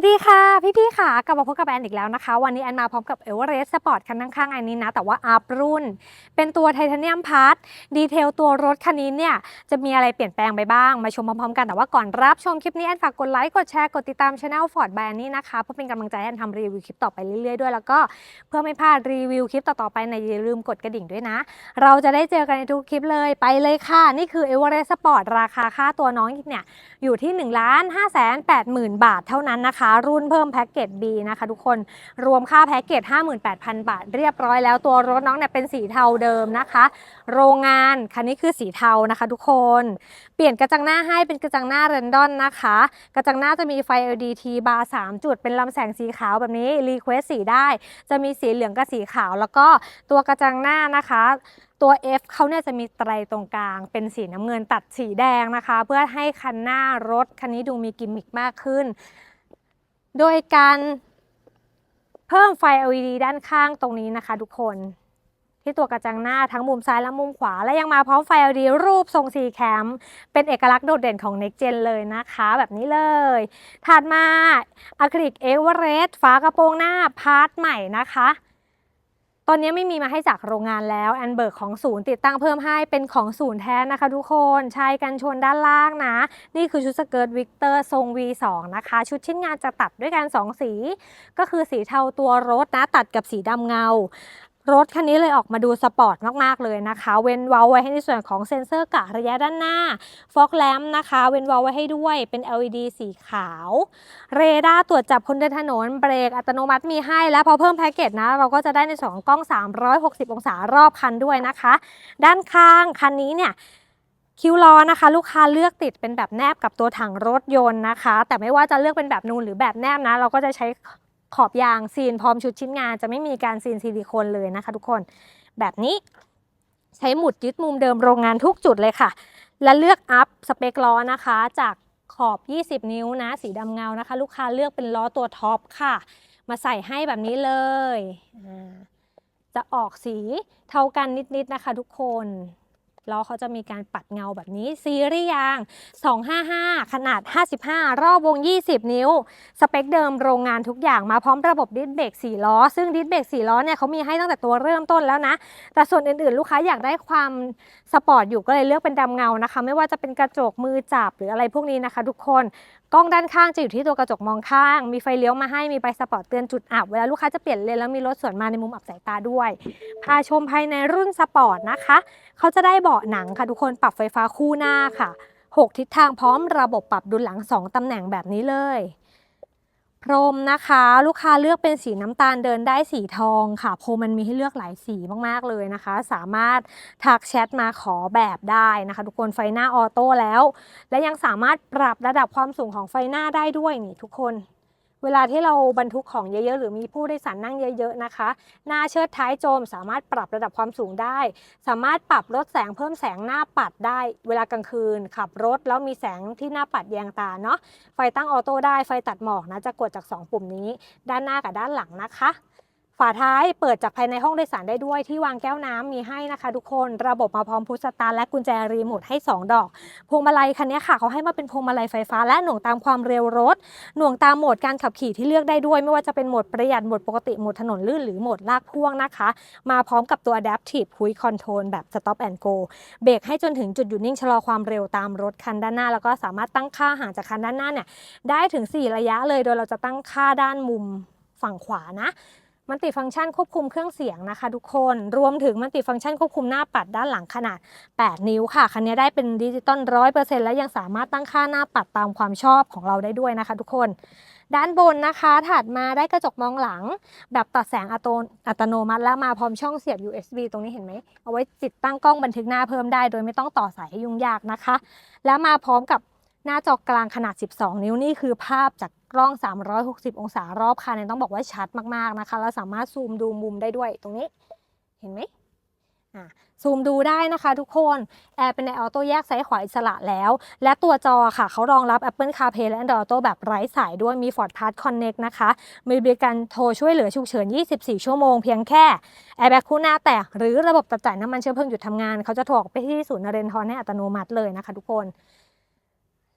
วัสดีค่ะ พี่ๆค่ะกลับมาพบกับแอนอีกแล้วนะคะ วันนี้แอนมาพร้อมกับเอเวอเรสต์สปอร์ตคันข้างๆอันนี้นะ แต่ว่าอัพรุ่น เป็นตัวไทเทเนียมพาร์ทดีเทลตัวรถคันนี้เนี่ย จะมีอะไรเปลี่ยนแปลงไปบ้าง มาชมพร้อมๆกันแต่ว่าก่อนรับชมคลิปนี้ แอนฝากกดไลค์ กดแชร์ กดติดตามช anel Ford แบรนด์นี้นะคะ เพื่อเป็นกำลังใจให้แอนทำรีวิวคลิปต่อไปเรื่อยๆด้วยแล้วก็เพื่อไม่พลาดรีวิวคลิปต่อๆไปในอย่าลืมกดกระดิ่งด้วยนะ เราจะได้เจอกันในทุกคลิปเลยไปเลยค่ะนี่คือเอเวอเรสต์สปอร์ตราคาค่าตัวน้องเนี่ยอยู่ที่1 5 8 0 0 0 0 บาทเท่านั้นนะคะรุ่นเพิ่มแพ็กเกจ B นะคะทุกคนรวมค่าแพ็กเกจ 58,000 บาท เรียบร้อยแล้วตัวรถน้องเนี่ยเป็นสีเทาเดิมนะคะ โรงงานคันนี้คือสีเทานะคะ ทุกคน เปลี่ยนกระจังหน้าให้เป็นกระจังหน้าเรนดอนนะคะ กระจังหน้าจะมีไฟ LDT บาร์3จุดเป็นลำแสงสีขาวแบบนี้รีเควสสีได้ จะมีสีเหลืองกับสีขาว แล้วก็ตัวกระจังหน้านะคะตัว F เขาเนี่ยจะมีไตรตรงกลาง เป็นสีน้ำเงินตัดสีแดงนะคะ เพื่อให้คันหน้ารถคันนี้ดูมีกิมมิคมากขึ้น โดยการเพิ่มไฟ LED ด้านข้างตรงนี้นะคะทุกคน ที่ตัวกระจังหน้าทั้งมุมซ้ายและมุมขวา และยังมาพร้อมไฟ LED รูปทรงสีแคมเป็นเอกลักษณ์โดดเด่นของ Next Gen เลยนะคะ แบบนี้เลย ถัดมาอะคริลิกเอเวอเรสต์ฝากระโปรงหน้าพาร์ทใหม่นะคะ ตอนนี้ไม่มีมาให้จากโรงงานแล้วแอนเบิร์กของศูนย์ติดตั้งเพิ่มให้เป็นของศูนย์แท้นะคะทุกคนใช้กันชนด้านล่างนะ นี่คือชุดสเกิร์ตวิกเตอร์ทรง V2 นะคะ ชุดชิ้นงานจะตัดด้วยกัน 2 สี ก็คือสีเทาตัวรถนะ ตัดกับสีดำเงา รถคันนี้เลยออกมาดูสปอร์ตมาก ๆ เลยนะคะ เว้นเว้าไว้ให้ในส่วนของเซ็นเซอร์กะระยะด้านหน้าฟอกแลมนะคะ เว้นเว้าไว้ให้ด้วยเป็น LED สีขาว เรดาร์ตรวจจับคนเดินถนน เบรกอัตโนมัติมีให้ แล้วพอเพิ่มแพ็กเกจนะ เราก็จะได้ในส่วนของกล้อง 360 องศารอบคันด้วยนะคะ ด้านข้างคันนี้เนี่ยคิวล้อนะคะ ลูกค้าเลือกติดเป็นแบบแนบกับตัวถังรถยนต์นะคะ แต่ไม่ว่าจะเลือกเป็นแบบนูนหรือแบบแนบนะ เราก็จะใช้ ขอบยางซีนพร้อมชุดชิ้นงาน จะไม่มีการซีนซิลิโคนเลยนะคะ ทุกคนแบบนี้ใช้หมุดยึดมุมเดิมโรงงานทุกจุดเลยค่ะ และเลือกอัพสเปคล้อนะคะ จากขอบ 20 นิ้วนะ สีดำเงานะคะ ลูกค้าเลือกเป็นล้อตัวท็อปค่ะ มาใส่ให้แบบนี้เลย จะออกสีเท่ากันนิดๆนะคะทุกคน ล้อเขาจะมีการปัดเงาแบบนี้ซีรีส์ยาง 255 ขนาด 55 รอบวง 20 นิ้ว สเปคเดิมโรงงานทุกอย่างมาพร้อมระบบดิสเบรก4ล้อ ซึ่งดิสเบรก4ล้อเนี่ยเขามีให้ตั้งแต่ตัวเริ่มต้นแล้วนะ แต่ส่วนอื่นๆ ลูกค้าอยากได้ความสปอร์ตอยู่ก็เลยเลือกเป็นดำเงานะคะ ไม่ว่าจะเป็นกระจกมือจับหรืออะไรพวกนี้นะคะ ทุกคน กล้องด้านข้างจะอยู่ที่ตัวกระจกมองข้าง มีไฟเลี้ยวมาให้ มีใบสปอร์ตเตือนจุดอับ เวลาลูกค้าจะเปลี่ยนเลนแล้วมีรถสวนมาในมุมอับสายตาด้วย พาชมภายในรุ่นสปอร์ตนะคะ เขาจะได้เบาะหนังค่ะทุกคน ปรับไฟฟ้าคู่หน้าค่ะ 6 ทิศทางพร้อมระบบปรับดุลหลัง 2ตำแหน่งแบบนี้เลย พรมนะคะ ลูกค้าเลือกเป็นสีน้ำตาลเดินได้สีทองค่ะพรมมันมีให้เลือกหลายสีมากๆเลยนะคะ สามารถทักแชทมาขอแบบได้นะคะ ทุกคนไฟหน้าออโต้แล้ว และยังสามารถปรับระดับความสูงของไฟหน้าได้ด้วยนี่ทุกคน เวลาที่เราบรรทุกของเยอะๆ หรือมีผู้โดยสารนั่งเยอะๆนะคะ หน้าเชิดท้ายโจมสามารถปรับระดับความสูงได้ สามารถปรับลดแสงเพิ่มแสงหน้าปัดได้ เวลากลางคืน ขับรถแล้วมีแสงที่หน้าปัดแยงตาเนาะไฟตั้งออโต้ได้ไฟตัดหมอกนะจะกดจาก 2 ปุ่มนี้ ด้านหน้ากับด้านหลังนะคะ ฝาท้ายเปิดจากภายในห้องโดยสารได้ด้วยที่วางแก้วน้ำมีให้นะคะ ทุกคนระบบมาพร้อมพุชสตาร์และกุญแจรีโมทให้ 2 ดอก พวงมาลัยคันนี้ค่ะเขาให้มาเป็นพวงมาลัยไฟฟ้าและหน่วงตามความเร็วรถ หน่วงตามโหมดการขับขี่ที่เลือกได้ด้วย ไม่ว่าจะเป็นโหมดประหยัดโหมดปกติโหมดถนนลื่นหรือโหมดลากพ่วงนะคะ มาพร้อมกับตัว Adaptive Cruise Control แบบ Stop and Go เบรกให้จนถึงจุดหยุดนิ่งชะลอความเร็วตามรถคันด้านหน้า แล้วก็สามารถตั้งค่าห่างจากคันด้านหน้าเนี่ยได้ถึง 4 ระยะเลยโดยเราจะตั้งค่าด้านมุมฝั่งขวานะ มันติฟังก์ชันควบคุมเครื่องเสียงนะคะ ทุกคน รวมถึงมันติฟังก์ชันควบคุมหน้าปัดด้านหลังขนาด 8 นิ้วค่ะ คันนี้ได้เป็นดิจิตอลร้อยเปอร์เซ็นต์และยังสามารถตั้งค่าหน้าปัดตามความชอบของเราได้ด้วยนะคะ ทุกคน ด้านบนนะคะ ถัดมาได้กระจกมองหลัง แบบตัดแสงอัตโนอัตโนมัติและมาพร้อมช่องเสียบ USB ตรงนี้เห็นไหม เอาไว้ติดตั้งกล้องบันทึกหน้าเพิ่มได้ โดยไม่ต้องต่อสายให้ยุ่งยากนะคะ และมาพร้อมกับหน้าจอกลางขนาด 12 นิ้วนี่คือภาพจาก กล้อง 360 องศารอบคันเนี่ยต้องบอกว่าชัดมากๆนะคะ แล้วสามารถซูมดูมุมได้ด้วยตรงนี้ เห็นไหมอะซูมดูได้นะคะทุกคน แอร์เป็นในออโต้แยกซ้ายขวาอิสระแล้ว และตัวจอค่ะ เขารองรับ Apple CarPlay และ Android Auto แบบไร้สายด้วยมี Ford Pass Connect นะคะ มีบริการโทรช่วยเหลือฉุกเฉิน 24 ชั่วโมงเพียงแค่ แอร์แบ็กคู่หน้าแตก หรือระบบตัดจ่ายน้ำมันเชื้อเพลิงหยุดทำงาน เขาจะโทรออกไปที่ศูนย์นเรนทรให้อัตโนมัติเลยนะคะทุกคน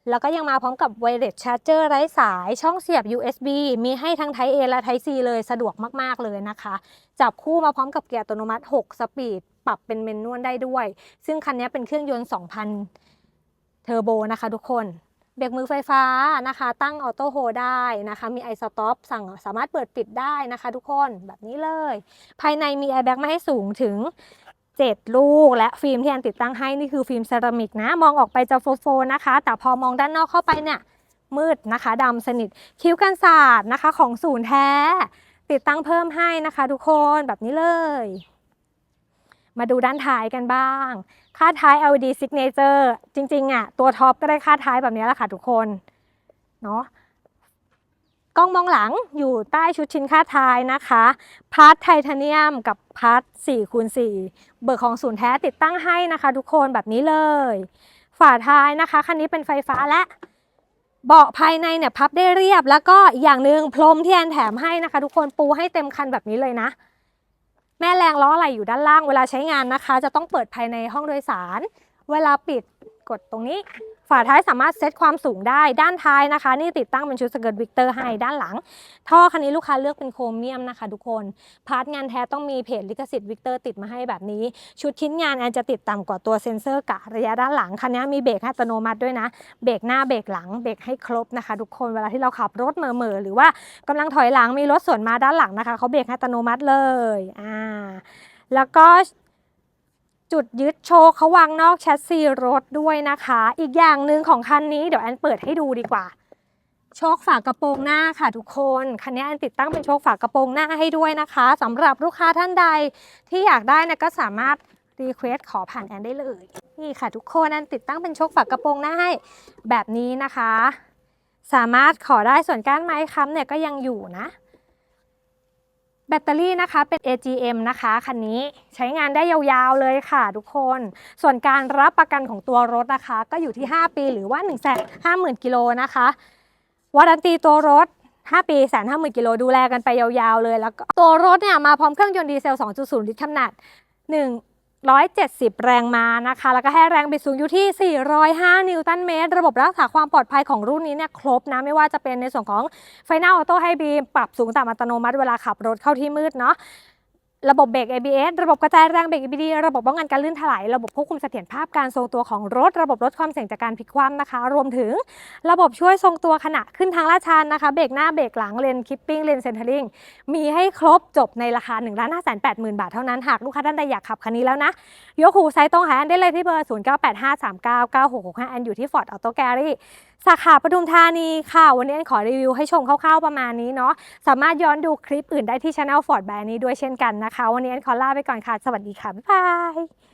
แล้วก็ยังมาพร้อมกับ Wireless Charger ไร้สายช่องเสียบ USB มีให้ทั้ง Type A และ Type C เลยสะดวกมากๆเลยนะคะ จับคู่มาพร้อมกับเกียร์อัตโนมัติ 6 สปีด ปรับเป็นเมนนวลได้ด้วย ซึ่งคันนี้เป็นเครื่องยนต์ 2,000 เทอร์โบนะคะทุกคนเบรกมือไฟฟ้านะคะ ตั้งออโต้โฮได้นะคะ มีไอสต็อปสั่งสามารถเปิดปิดได้นะคะทุกคนแบบนี้เลย ภายในมีแอร์แบ็กมาให้สูงถึง 7 ลูก และฟิล์มที่แอนติดตั้งให้นี่คือฟิล์มเซรามิกนะ มองออกไปจะโฟโฟนะคะ แต่พอมองด้านนอกเข้าไปเนี่ยมืดนะคะดำสนิทคิ้วกันศาสตร์นะคะของศูนย์แท้ ติดตั้งเพิ่มให้นะคะทุกคนแบบนี้เลย มาดูด้านท้ายกันบ้าง ค่าท้าย LED Signature จริงๆอะตัวท็อปก็ได้ค่าท้ายแบบนี้แหละค่ะทุกคนเนาะ กล้องมองหลังอยู่ใต้ชุดชิ้นค่าท้ายนะคะ พาร์ทไทเทเนียมกับพาร์ท4คูณ4เบิกของศูนย์แท้ติดตั้งให้นะคะ ทุกคนแบบนี้เลย ฝาท้ายนะคะคันนี้เป็นไฟฟ้าและเบาะภายในเนี่ยพับได้เรียบ แล้วก็อีกอย่างหนึ่งพรมที่แอนแถมให้นะคะ ทุกคนปูให้เต็มคันแบบนี้เลยนะ แม่แรงล้ออะไรอยู่ด้านล่างเวลาใช้งานนะคะ จะต้องเปิดภายในห้องโดยสาร เวลาปิดกดตรงนี้ ฝาท้ายสามารถเซตความสูงได้ด้านท้ายนะคะ นี่ติดตั้งเป็นชุดสเกิร์ตวิกเตอร์ให้ด้านหลัง ท่อคันนี้ลูกค้าเลือกเป็นโครเมียมนะคะทุกคน พาร์ทงานแท้ต้องมีเพจลิขสิทธิ์วิกเตอร์ติดมาให้แบบนี้ ชุดชิ้นงานแอนจะติดต่ำกว่าตัวเซ็นเซอร์กะระยะด้านหลังคันนี้มีเบรกอัตโนมัติด้วยนะ เบรกหน้าเบรกหลังเบรกให้ครบนะคะทุกคนเวลาที่เราขับรถเหม่อๆหรือว่ากำลังถอยหลังมีรถสวนมาด้านหลังนะคะเขาเบรกอัตโนมัติเลยอ่าแล้วก็ จุดยึดโชว์เขาวางนอกแชสซีรถด้วยนะคะ อีกอย่างหนึ่งของคันนี้เดี๋ยวแอนเปิดให้ดูดีกว่า โชคฝากระโปรงหน้าค่ะทุกคน คันนี้แอนติดตั้งเป็นโชคฝากระโปรงหน้าให้ด้วยนะคะสำหรับลูกค้าท่านใดที่อยากได้นะก็สามารถรีเควสขอผ่านแอนได้เลยนี่ค่ะทุกคนแอนติดตั้งเป็นโชคฝากระโปรงหน้าให้แบบนี้นะคะ สามารถขอได้ส่วนก้านไม้ค้ำเนี่ยก็ยังอยู่นะ แบตเตอรี่นะคะเป็น AGM นะคะ คันนี้ใช้งานได้ยาวๆเลยค่ะทุกคน ส่วนการรับประกันของตัวรถนะคะ ก็อยู่ที่ 5 ปีหรือว่า 1 5 0 0 0 0กิโลนะคะ วารันตีตัวรถ 5 ปีแสนห้าหมื่นกิโลดูแลกันไปยาวๆเลย แล้วก็ตัวรถเนี่ยมาพร้อมเครื่องยนต์ดีเซล 2.0 ลิตรขนาด 170 แรงม้านะคะ แล้วก็ให้แรงบิดสูงอยู่ที่ 405 นิวตันเมตร ระบบรักษาความปลอดภัยของรุ่นนี้เนี่ยครบนะ ไม่ว่าจะเป็นในส่วนของไฟหน้าออโต้ไฮบีมปรับสูงต่ำอัตโนมัติเวลาขับรถเข้าที่มืดเนาะ ระบบเบรก ABS ระบบกระจายแรงเบรก EBD ระบบป้องกันการลื่นถลาย ระบบควบคุมเสถียรภาพการทรงตัวของรถ ระบบลดความเสี่ยงจากการพลิกคว่ำนะคะ รวมถึงระบบช่วยทรงตัวขณะขึ้นทางลาดชันนะคะ เบรกหน้าเบรกหลังเลนคิปปิ้งเลนเซนเทอริงมีให้ครบจบในราคา1 5 8 0 0 0 0บาทเท่านั้น หากลูกค้าท่านใดอยากขับคันนี้แล้วนะ ยกหูไซต์ตรงหาอันได้เลยที่เบอร์ 0985399665อันอยู่ที่ Ford Auto Gallery สาขาปทุมธานีค่ะ วันนี้อันขอรีวิวให้ชมคร่าวๆประมาณนี้เนาะสามารถย้อนดูคลิปอื่นได้ที่ช anel Ford Brand นี้ด้วยเช่นกันนะคะ วันนี้อันขอลาไปก่อนค่ะ สวัสดีค่ะ บ๊ายบาย